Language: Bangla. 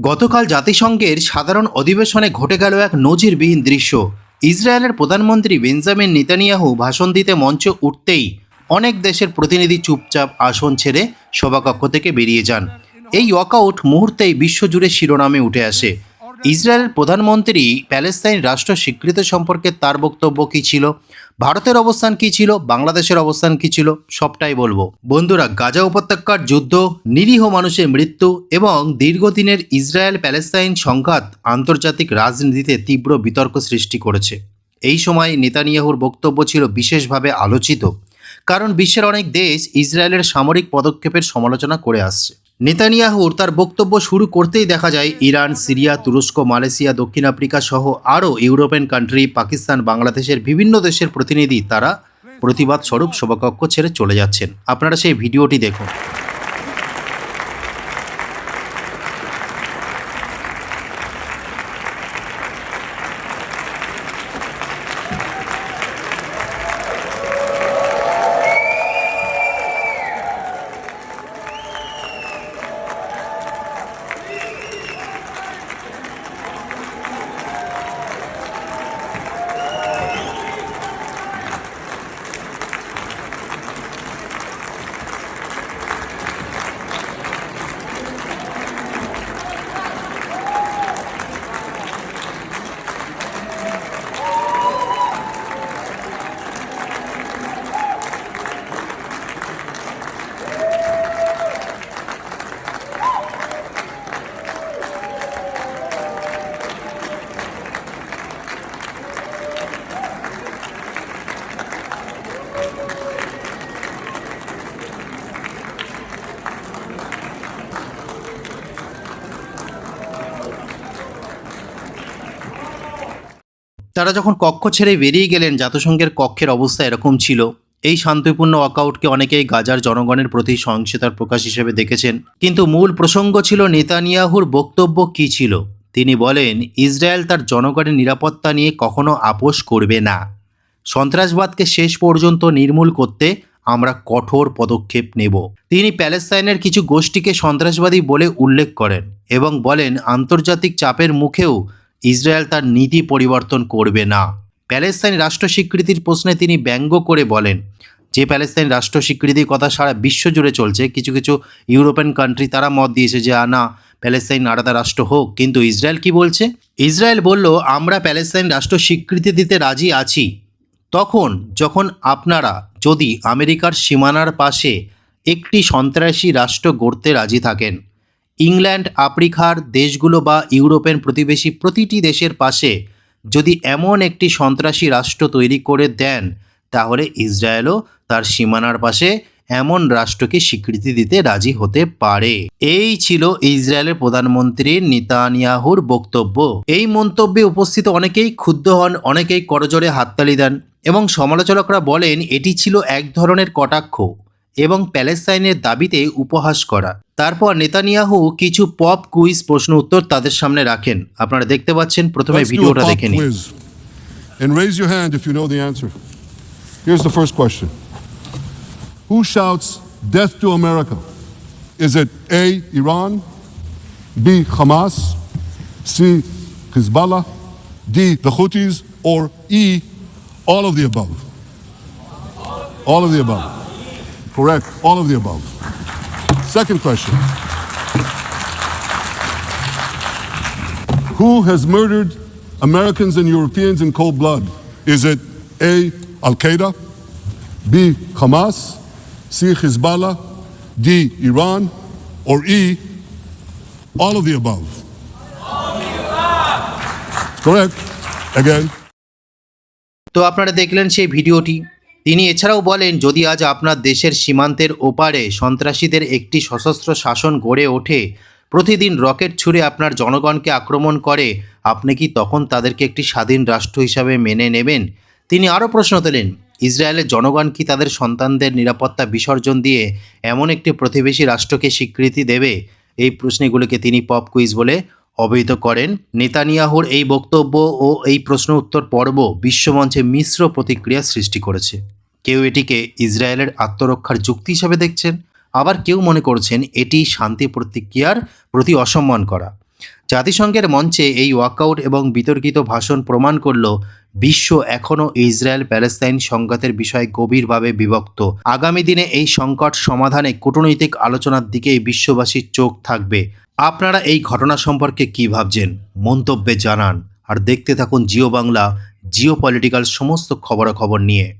গতকাল জাতিসংঘের সাধারণ অধিবেশনে ঘটে গেল এক নজিরবিহীন দৃশ্য। ইসরায়েলের প্রধানমন্ত্রী বেঞ্জামিন নেতানিয়াহু ভাষণ দিতে মঞ্চে উঠতেই অনেক দেশের প্রতিনিধি চুপচাপ আসন ছেড়ে সভাকক্ষ থেকে বেরিয়ে যান। এই ওয়াকআউট মুহূর্তেই বিশ্বজুড়ে শিরোনামে উঠে আসে। ইসরায়েলের প্রধানমন্ত্রী প্যালেস্তাইন রাষ্ট্র স্বীকৃতি সম্পর্কে তার বক্তব্য কী ছিল? ভারতের অবস্থান কী ছিল? বাংলাদেশের অবস্থান কী ছিল? সবটাই বলব। বন্ধুরা, গাজা উপত্যকার যুদ্ধ, নিরীহ মানুষের মৃত্যু এবং দীর্ঘদিনের ইসরায়েল প্যালেস্তাইন সংঘাত আন্তর্জাতিক রাজনীতিতে তীব্র বিতর্ক সৃষ্টি করেছে। এই সময় নেতানিয়াহুর বক্তব্য ছিল বিশেষভাবে আলোচিত, কারণ বিশ্বের অনেক দেশ ইসরায়েলের সামরিক পদক্ষেপের সমালোচনা করে আসছে। নেতানিয়াহুর তার বক্তব্য শুরু করতেই দেখা যায়, ইরান, সিরিয়া, তুরস্ক, মালয়েশিয়া, দক্ষিণ আফ্রিকা সহ আরও ইউরোপিয়ান কান্ট্রি পাকিস্তান, বাংলাদেশের বিভিন্ন দেশের প্রতিনিধি তারা প্রতিবাদ স্বরূপ সভাকক্ষ ছেড়ে চলে যাচ্ছেন। আপনারা সেই ভিডিওটি দেখুন। তারা যখন কক্ষ ছেড়ে বেরিয়ে গেলেন, জাতিসংঘের কক্ষের অবস্থা এরকম ছিল। এই শান্তিপূর্ণ ওয়াকআউটকে অনেকেই গাজার জনগণের প্রতি সহিংসতার প্রকাশ হিসেবে দেখেছেন। কিন্তু মূল প্রসঙ্গ ছিল নেতানিয়াহুর বক্তব্য কী ছিল? তিনি বলেন, ইসরায়েল তার জনগণের নিরাপত্তা নিয়ে কখনো আপোষ করবে না। সন্ত্রাসবাদকে শেষ পর্যন্ত নির্মূল করতে আমরা কঠোর পদক্ষেপ নেব। তিনি প্যালেস্তাইনের কিছু গোষ্ঠীকে সন্ত্রাসবাদী বলে উল্লেখ করেন এবং বলেন, আন্তর্জাতিক চাপের মুখেও ইসরায়েল তার নীতি পরিবর্তন করবে না। প্যালেস্তাইন রাষ্ট্র স্বীকৃতির প্রশ্নে তিনি ব্যঙ্গ করে বলেন, যে প্যালেস্তাইন রাষ্ট্র স্বীকৃতির কথা সারা বিশ্ব জুড়ে চলছে, কিছু কিছু ইউরোপিয়ান কান্ট্রি তারা মত দিয়েছে যে না, প্যালেস্তাইন আলাদা রাষ্ট্র হোক। কিন্তু ইসরায়েল কি বলছে? ইসরায়েল বলল, আমরা প্যালেস্তাইন রাষ্ট্র স্বীকৃতি দিতে রাজি আছি। তখন যখন আপনারা যদি আমেরিকার সীমানার পাশে একটি সন্ত্রাসী রাষ্ট্র গড়তে রাজি থাকেন ইংল্যান্ড, আফ্রিকার দেশগুলো বা ইউরোপের প্রতিবেশী প্রতিটি দেশের পাশে যদি এমন একটি সন্ত্রাসী রাষ্ট্র তৈরি করে দেন, তাহলে ইসরায়েলও তার সীমানার পাশে এমন রাষ্ট্রকে স্বীকৃতি দিতে রাজি হতে পারে। এই ছিল ইসরায়েলের প্রধানমন্ত্রী নিতানিয়াহুর বক্তব্য। এই মন্তব্যে উপস্থিত অনেকেই ক্ষুব্ধ হন, অনেকেই করজোরে হাততালি দেন এবং সমালোচকরা বলেন, এটি ছিল এক ধরনের কটাক্ষ এবং প্যালেস্তাইনের দাবিতে উপহাস করা। তারপর নেতানিয়াহু কিছু পপ কুইজ প্রশ্ন উত্তর তাদের সামনে রাখেন আপনারা দেখতে পাচ্ছেন প্রথমে ভিডিওটা দেখে নিন. And raise your hand if you know the answer. Here's the first question Who shouts death to America? Is it A, Iran, B, Hamas, C, Hezbollah, D, the Houthis, or E, all of the above? All of the above. Correct, all of the above. Second question Who has murdered Americans and Europeans in cold blood? Is it A, Al Qaeda, B, Hamas, C, Hezbollah, D, Iran, or E, all of the above? Correct. Again. তো আপনারা দেখলেন সেই ভিডিওটি তিনি এছাড়াও বলেন, যদি আজ আপনার দেশের সীমান্তের ওপারে সন্ত্রাসীদের একটি সশস্ত্র শাসন গড়ে ওঠে, প্রতিদিন রকেট ছুড়ে আপনার জনগণকে আক্রমণ করে, আপনি কি তখন তাদেরকে একটি স্বাধীন রাষ্ট্র হিসাবে মেনে নেবেন? তিনি আরও প্রশ্ন তোলেন, ইসরায়েলের জনগণ কি তাদের সন্তানদের নিরাপত্তা বিসর্জন দিয়ে এমন একটি প্রতিবেশী রাষ্ট্রকে স্বীকৃতি দেবে? এই প্রশ্নগুলোকে তিনি পপ কুইজ বলে অবহিত করেন। নেতানিয়াহুর এই বক্তব্য ও এই প্রশ্ন উত্তর পর্ব বিশ্বমঞ্চে মিশ্র প্রতিক্রিয়া সৃষ্টি করেছে। কেউ এটিকে ইসরায়েলের আত্মরক্ষার যুক্তি হিসাবে দেখছেন, আবার কেউ মনে করছেন এটি শান্তি প্রতিক্রিয়ার প্রতি অসম্মান করা। জাতিসংঘের মঞ্চে এই ওয়াকআউট এবং বিতর্কিত ভাষণ প্রমাণ করল, বিশ্ব এখনও ইসরায়েল প্যালেস্তাইন সংঘাতের বিষয়ে গভীরভাবে বিভক্ত। আগামী দিনে এই সংকট সমাধানে কূটনৈতিক আলোচনার দিকেই বিশ্ববাসীর চোখ থাকবে। আপনারা এই ঘটনা সম্পর্কে কি ভাবছেন? মন্তব্যে জানান। আর দেখতে থাকুন জিও বাংলা, জিও পলিটিক্যাল সমস্ত খবরাখবর নিয়ে।